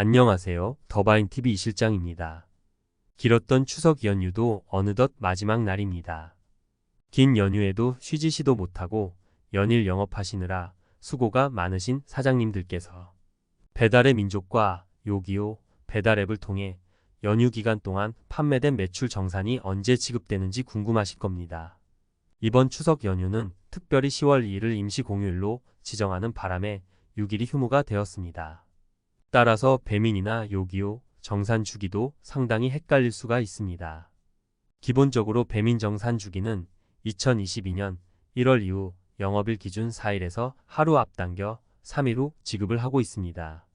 안녕하세요. 더바인TV 이실장입니다. 길었던 추석 연휴도 어느덧 마지막 날입니다. 긴 연휴에도 쉬지 시도 못하고 연일 영업하시느라 수고가 많으신 사장님들께서 배달의 민족과 요기요 배달앱을 통해 연휴 기간 동안 판매된 매출 정산이 언제 지급되는지 궁금하실 겁니다. 이번 추석 연휴는 특별히 10월 2일을 임시 공휴일로 지정하는 바람에 6일이 휴무가 되었습니다. 따라서 배민이나 요기요 정산 주기도 상당히 헷갈릴 수가 있습니다. 기본적으로 배민 정산 주기는 2022년 1월 이후 영업일 기준 4일에서 하루 앞당겨 3일 후 지급을 하고 있습니다.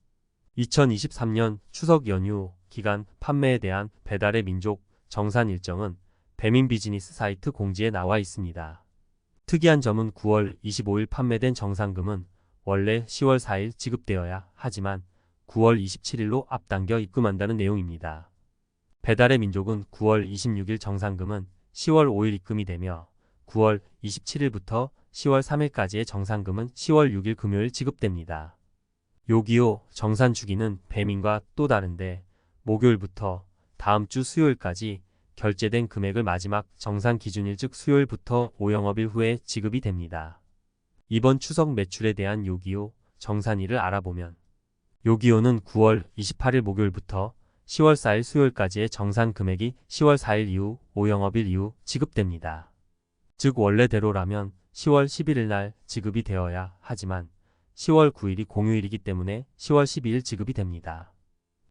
2023년 추석 연휴 기간 판매에 대한 배달의 민족 정산 일정은 배민 비즈니스 사이트 공지에 나와 있습니다. 특이한 점은 9월 25일 판매된 정산금은 원래 10월 4일 지급되어야 하지만 9월 27일로 앞당겨 입금한다는 내용입니다. 배달의 민족은 9월 26일 정산금은 10월 5일 입금이 되며 9월 27일부터 10월 3일까지의 정산금은 10월 6일 금요일 지급됩니다. 요기요 정산 주기는 배민과 또 다른데 목요일부터 다음 주 수요일까지 결제된 금액을 마지막 정산 기준일 즉 수요일부터 5영업일 후에 지급이 됩니다. 이번 추석 매출에 대한 요기요 정산일을 알아보면 요기요는 9월 28일 목요일부터 10월 4일 수요일까지의 정산 금액이 10월 4일 이후 5영업일 이후 지급됩니다. 즉 원래대로라면 10월 11일 날 지급이 되어야 하지만 10월 9일이 공휴일이기 때문에 10월 12일 지급이 됩니다.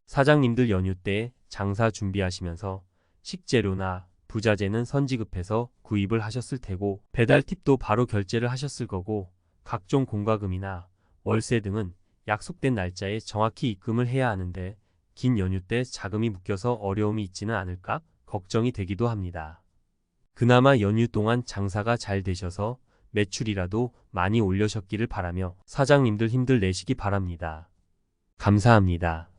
사장님들 연휴 때 장사 준비하시면서 식재료나 부자재는 선지급해서 구입을 하셨을 테고 배달 팁도 바로 결제를 하셨을 거고 각종 공과금이나 월세 등은 약속된 날짜에 정확히 입금을 해야 하는데 긴 연휴 때 자금이 묶여서 어려움이 있지는 않을까 걱정이 되기도 합니다. 그나마 연휴 동안 장사가 잘 되셔서 매출이라도 많이 올려셨기를 바라며 사장님들 힘들 내시기 바랍니다. 감사합니다.